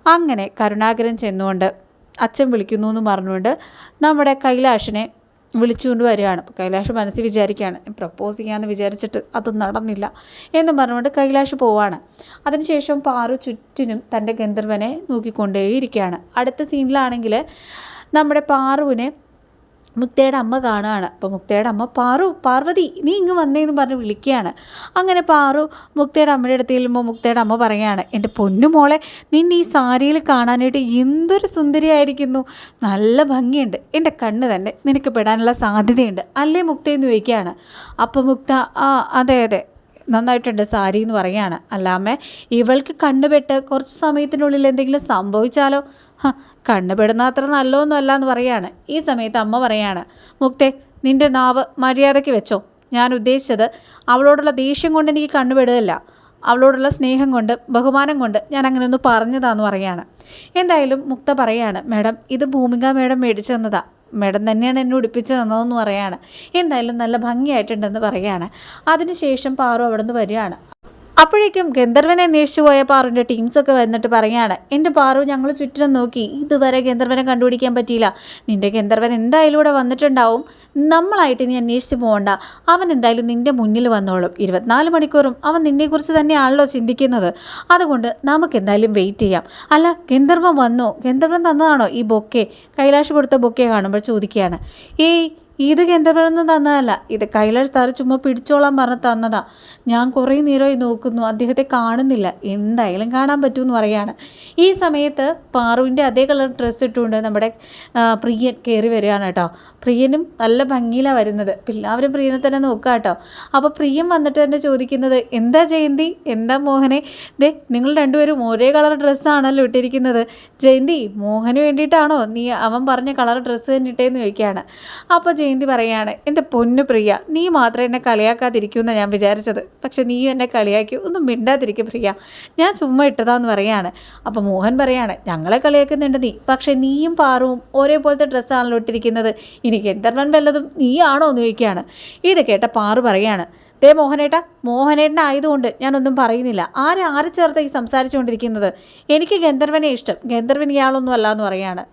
S1: അങ്ങനെ കരുണാകരൻ ചെന്നുകൊണ്ട് അച്ഛൻ വിളിക്കുന്നു എന്ന് പറഞ്ഞുകൊണ്ട് നമ്മുടെ കൈലാഷിനെ വിളിച്ചുകൊണ്ട് വരികയാണ്. കൈലാഷ് മനസ്സിൽ വിചാരിക്കുകയാണ് പ്രപ്പോസ് ചെയ്യാമെന്ന് വിചാരിച്ചിട്ട് അത് നടന്നില്ല എന്ന് പറഞ്ഞുകൊണ്ട് കൈലാഷ് പോവാണ്. അതിനുശേഷം പാറു ചുറ്റിനും തന്റെ ഗന്ധർവനെ നോക്കിക്കൊണ്ടേയിരിക്കുകയാണ്. അടുത്ത സീനിലാണെങ്കിൽ നമ്മുടെ പാറുവിനെ മുക്തയുടെ അമ്മ കാണുകയാണ്. അപ്പോൾ മുക്തയുടെ അമ്മ പാറു പാർവതി നീ ഇങ്ങ് വന്നേന്ന് പറഞ്ഞ് വിളിക്കുകയാണ്. അങ്ങനെ പാറു മുക്തയുടെ അമ്മയുടെ അടുത്ത് ചെല്ലുമ്പോൾ മുക്തയുടെ അമ്മ പറയുകയാണ് എന്റെ പൊന്നു മോളെ നിന്നെ ഈ സാരിയിൽ കാണാനായിട്ട് എന്തൊരു സുന്ദരിയായിരിക്കുന്നു. നല്ല ഭംഗിയുണ്ട്. എന്റെ കണ്ണ് തന്നെ നിനക്ക് പെടാനുള്ള സാധ്യതയുണ്ട്. അല്ലേ മുക്ത എന്ന് ചോദിക്കുകയാണ്. അപ്പോൾ മുക്ത ആ അതെ അതെ. നന്നായിട്ടുണ്ട് സാരി എന്ന് പറയുകയാണ്. അല്ലാമ്മ ഇവൾക്ക് കണ്ണുപെട്ട് കുറച്ച് സമയത്തിനുള്ളിൽ എന്തെങ്കിലും സംഭവിച്ചാലോ? കണ്ണുപെടുന്ന അത്ര നല്ലതൊന്നും അല്ല എന്ന് പറയാണ് ഈ സമയത്ത് അമ്മ പറയാണ് മുക്തേ നിന്റെ നാവ് മര്യാദയ്ക്ക് വെച്ചോ. ഞാൻ ഉദ്ദേശിച്ചത് അവളോടുള്ള ദേഷ്യം കൊണ്ട് എനിക്ക് കണ്ണുപെടുകയല്ല. അവളോടുള്ള സ്നേഹം കൊണ്ട് ബഹുമാനം കൊണ്ട് ഞാൻ അങ്ങനെ ഒന്ന് പറഞ്ഞതാന്ന് പറയാണ് എന്തായാലും മുക്ത പറയാണ് മാഡം ഇത് ഭൂമിക മാഡം മേടിച്ചു തന്നതാ മാഡം തന്നെയാണ് എന്നെ ഉടുപ്പിച്ച് തന്നതെന്ന് പറയാണ്. എന്തായാലും നല്ല ഭംഗിയായിട്ടുണ്ടെന്ന് പറയാണ്. അതിനുശേഷം പാറു അവിടെ നിന്ന് വരികയാണ്. അപ്പോഴേക്കും ഗന്ധർവനെ അന്വേഷിച്ചു പോയ പാറുവിന്റെ ടീംസൊക്കെ വന്നിട്ട് പറയാണ് എന്റെ പാറു ഞങ്ങൾ ചുറ്റിനും നോക്കി. ഇതുവരെ ഗന്ധർവനെ കണ്ടുപിടിക്കാൻ പറ്റിയില്ല. നിന്റെ ഗന്ധർവൻ എന്തായാലും ഇവിടെ വന്നിട്ടുണ്ടാവും. നമ്മളായിട്ട് ഇനി അന്വേഷിച്ച് പോകണ്ട അവൻ എന്തായാലും നിന്റെ മുന്നിൽ വന്നോളും. ഇരുപത്തിനാല് മണിക്കൂറും അവൻ നിന്നെക്കുറിച്ച് തന്നെയാണല്ലോ ചിന്തിക്കുന്നത്. അതുകൊണ്ട് നമുക്ക് എന്തായാലും വെയിറ്റ് ചെയ്യാം. അല്ല ഗന്ധർവൻ വന്നോ? ഗന്ധർവൻ തന്നതാണോ ഈ ബൊക്കെ? കൈലാഷ് കൊടുത്ത ബൊക്കെ കാണുമ്പോൾ ചോദിക്കുകയാണ്. ഏയ് ഇത് ഗന്ധർവനൊന്നും തന്നതല്ല. ഇത് കൈലാഷ് സാറ് ചുമ്മാ പിടിച്ചോളാൻ പറഞ്ഞ് തന്നതാ. ഞാൻ കുറേ നേരമായി നോക്കുന്നു. അദ്ദേഹത്തെ കാണുന്നില്ല. എന്തായാലും കാണാൻ പറ്റുമെന്ന് പറയാണ്. ഈ സമയത്ത് പാറുവിന്റെ അതേ കളർ ഡ്രസ്സ് ഇട്ടുകൊണ്ട് നമ്മുടെ പ്രിയൻ കയറി വരികയാണ് കേട്ടോ. പ്രിയനും നല്ല ഭംഗിയിലാണ് വരുന്നത്. എല്ലാവരും പ്രിയനെ തന്നെ നോക്കുക കേട്ടോ. അപ്പോൾ പ്രിയൻ വന്നിട്ട് തന്നെ ചോദിക്കുന്നത് എന്താ ജയന്തി? എന്താ മോഹനെ? ദേ നിങ്ങൾ രണ്ടുപേരും ഒരേ കളർ ഡ്രസ്സാണല്ലോ ഇട്ടിരിക്കുന്നത്. ജയന്തി മോഹന് വേണ്ടിയിട്ടാണോ നീ അവൻ പറഞ്ഞ കളർ ഡ്രസ്സ് തന്നെ ഇട്ടേന്ന് ചോദിക്കുകയാണ്. അപ്പോൾ ജയന്തി പറയാണ് എന്റെ പൊന്നു പ്രിയ നീ മാത്രം എന്നെ കളിയാക്കാതിരിക്കുമെന്ന് ഞാൻ വിചാരിച്ചത്. പക്ഷെ നീയും എന്നെ കളിയാക്കി ഒന്നും മിണ്ടാതിരിക്കും പ്രിയ. ഞാൻ ചുമ്മാ ഇട്ടതാന്ന് പറയാണ്. അപ്പോൾ മോഹൻ പറയാണ് ഞങ്ങളെ കളിയാക്കുന്നുണ്ട് നീ. പക്ഷേ നീയും പാറുവും ഒരേപോലത്തെ ഡ്രസ്സാണല്ലോ ഇട്ടിരിക്കുന്നത്. ഇനി ഗന്ധർവൻ വല്ലതും നീയാണോ എന്ന് ചോദിക്കുകയാണ്. ഇത് കേട്ട പാറു പറയാണ് ദേ മോഹനേട്ട മോഹനേട്ടൻ ആയതുകൊണ്ട് ഞാനൊന്നും പറയുന്നില്ല. ആരെ ആരെ ചേർത്ത് ഈ സംസാരിച്ചുകൊണ്ടിരിക്കുന്നത്? എനിക്ക് ഗന്ധർവനെ ഇഷ്ടം. ഗന്ധർവൻ ഇയാളൊന്നും അല്ല എന്ന് പറയാണ്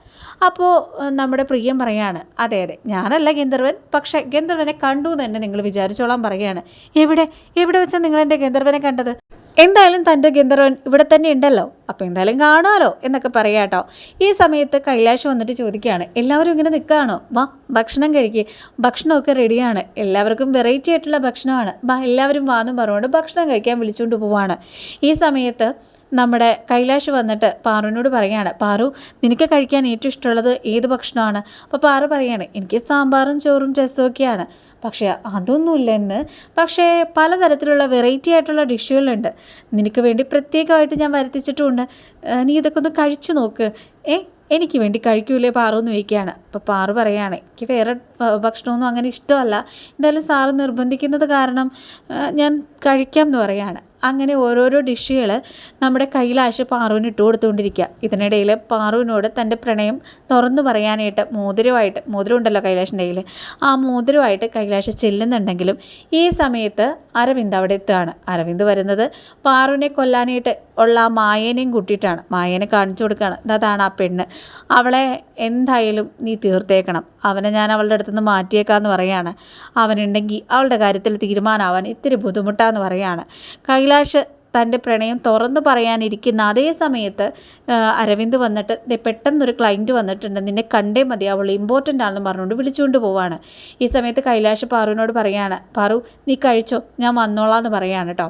S1: അപ്പോൾ നമ്മുടെ പ്രിയം പറയാണ് അതെ അതെ ഞാനല്ല ഗന്ധർവൻ പക്ഷേ ഗന്ധർവനെ കണ്ടു എന്ന് തന്നെ നിങ്ങൾ വിചാരിച്ചോളാൻ പറയാണ്. എവിടെ എവിടെ വെച്ചാൽ നിങ്ങൾ എന്റെ ഗന്ധർവനെ കണ്ടത്? എന്തായാലും തന്റെ ഗന്ധർവൻ ഇവിടെ തന്നെ ഉണ്ടല്ലോ. അപ്പോൾ എന്തായാലും കാണുമല്ലോ എന്നൊക്കെ പറയാം കേട്ടോ. ഈ സമയത്ത് കൈലാഷ് വന്നിട്ട് ചോദിക്കുകയാണ് എല്ലാവരും ഇങ്ങനെ നിൽക്കുകയാണോ? വാ ഭക്ഷണം കഴിക്കുക ഭക്ഷണമൊക്കെ റെഡിയാണ്. എല്ലാവർക്കും വെറൈറ്റി ആയിട്ടുള്ള ഭക്ഷണമാണ്. വാ എല്ലാവരും വാന്നും പറഞ്ഞുകൊണ്ട് ഭക്ഷണം കഴിക്കാൻ വിളിച്ചുകൊണ്ട് പോവാണ്. ഈ സമയത്ത് നമ്മുടെ കൈലാഷ് വന്നിട്ട് പാറുവിനോട് പറയുകയാണ് പാറു നിനക്ക് കഴിക്കാൻ ഏറ്റവും ഇഷ്ടമുള്ളത് ഏത് ഭക്ഷണമാണ്? അപ്പോൾ പാറു പറയുകയാണ് എനിക്ക് സാമ്പാറും ചോറും രസമൊക്കെയാണ്. പക്ഷേ അതൊന്നുമില്ലെന്ന്. പക്ഷേ പലതരത്തിലുള്ള വെറൈറ്റി ആയിട്ടുള്ള ഡിഷുകളുണ്ട്. നിനക്ക് വേണ്ടി പ്രത്യേകമായിട്ട് ഞാൻ വരുത്തിച്ചിട്ടുമുണ്ട്. നീ ഇതൊക്കെ ഒന്ന് കഴിച്ചു നോക്ക്. ഏ എനിക്ക് വേണ്ടി കഴിക്കൂലേ പാറു എന്ന് ചോദിക്കുകയാണ്. അപ്പോൾ പാറു പറയുകയാണ് എനിക്ക് വേറെ ഭക്ഷണമൊന്നും അങ്ങനെ ഇഷ്ടമല്ല. എന്തായാലും സാറ് നിർബന്ധിക്കുന്നത് കാരണം ഞാൻ കഴിക്കാം എന്ന് പറയുകയാണ്. അങ്ങനെ ഓരോരോ ഡിഷുകൾ നമ്മുടെ കൈലാശ് പാറുവിന് ഇട്ട് കൊടുത്തുകൊണ്ടിരിക്കുക. ഇതിനിടയിൽ പാറുവിനോട് തന്റെ പ്രണയം തുറന്നു പറയാനായിട്ട് മോതിരമായിട്ട് മോതിരം ഉണ്ടല്ലോ കൈലാഷിന്റെ കയ്യിൽ. ആ മോതിരമായിട്ട് കൈലാഷ് ചെല്ലുന്നുണ്ടെങ്കിലും ഈ സമയത്ത് അരവിന്ദ് അവിടെ എത്തുകയാണ്. അരവിന്ദ് വരുന്നത് പാറുവിനെ കൊല്ലാനായിട്ട് ഉള്ള ആ മായേനെയും കൂട്ടിയിട്ടാണ്. മായേനെ കാണിച്ചു കൊടുക്കുകയാണ്. അതാണ് ആ പെണ്ണ്. അവളെ എന്തായാലും നീ തീർത്തേക്കണം. അവനെ ഞാൻ അവളുടെ അടുത്തുനിന്ന് മാറ്റിയേക്കാന്ന് പറയാണ്. അവനുണ്ടെങ്കിൽ അവളുടെ കാര്യത്തിൽ തീരുമാനമാവാൻ ഇത്തിരി ബുദ്ധിമുട്ടാന്ന് പറയാണ്. കൈലാഷ് തന്റെ പ്രണയം തുറന്നു പറയാനിരിക്കുന്ന അതേ സമയത്ത് അരവിന്ദ് വന്നിട്ട് പെട്ടെന്നൊരു ക്ലയന്റ് വന്നിട്ടുണ്ട്. നിന്നെ കണ്ടേ മതി അവൾ ഇമ്പോർട്ടന്റ് ആണെന്ന് പറഞ്ഞുകൊണ്ട് വിളിച്ചുകൊണ്ട് പോവാണ്. ഈ സമയത്ത് കൈലാഷ് പാറുവിനോട് പറയാണ് പാറു നീ കഴിച്ചോ? ഞാൻ വന്നോളാം എന്ന് പറയാണ് കേട്ടോ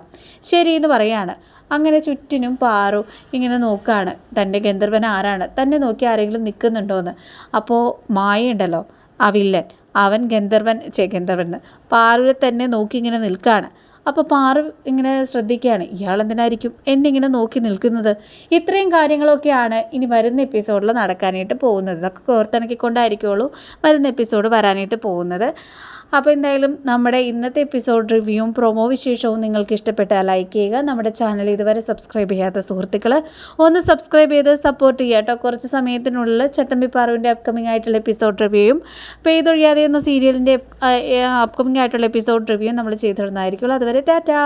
S1: ശരി എന്ന് പറയാണ്. അങ്ങനെ ചുറ്റിനും പാറു ഇങ്ങനെ നോക്കുകയാണ് തന്റെ ഗന്ധർവൻ ആരാണ്? തന്നെ നോക്കി ആരെങ്കിലും നിൽക്കുന്നുണ്ടോ എന്ന് അപ്പോൾ മായയുണ്ടല്ലോ ആ വില്ലൻ. അവൻ ഗന്ധർവൻ ചേ ഗന്ധർവൻ പാറുവിനെ തന്നെ നോക്കി ഇങ്ങനെ നിൽക്കുകയാണ് അപ്പോൾ പാറു ഇങ്ങനെ ശ്രദ്ധിക്കുകയാണ് ഇയാൾ എന്തിനായിരിക്കും എന്നെ ഇങ്ങനെ നോക്കി നിൽക്കുന്നത്? ഇത്രയും കാര്യങ്ങളൊക്കെയാണ് ഇനി വരുന്ന എപ്പിസോഡിൽ നടക്കാനായിട്ട് പോകുന്നത്. ഇതൊക്കെ കോർത്തിണക്കിക്കൊണ്ടായിരിക്കുള്ളൂ വരുന്ന എപ്പിസോഡ് വരാനായിട്ട് പോകുന്നത്. അപ്പോൾ എന്തായാലും നമ്മുടെ ഇന്നത്തെ എപ്പിസോഡ് റിവ്യൂവും പ്രൊമോ വിശേഷവും നിങ്ങൾക്ക് ഇഷ്ടപ്പെട്ടാൽ ലൈക്ക് ചെയ്യുക. നമ്മുടെ ചാനൽ ഇതുവരെ സബ്സ്ക്രൈബ് ചെയ്യാത്ത സുഹൃത്തുക്കൾ ഒന്ന് സബ്സ്ക്രൈബ് ചെയ്ത് സപ്പോർട്ട് ചെയ്യുക കേട്ടോ. കുറച്ച് സമയത്തിനുള്ളിൽ ചട്ടമ്പി പാറുവിന്റെ അപ്കമിംഗ് ആയിട്ടുള്ള എപ്പിസോഡ് റിവ്യൂയും പെയ്തൊഴിയാതെ എന്ന സീരിയലിന്റെ അപ്കമിംഗ് ആയിട്ടുള്ള എപ്പിസോഡ് റിവ്യൂ നമ്മൾ ചെയ്തിടുന്നതായിരിക്കുള്ളൂ. അതുവരെ ടാറ്റാ!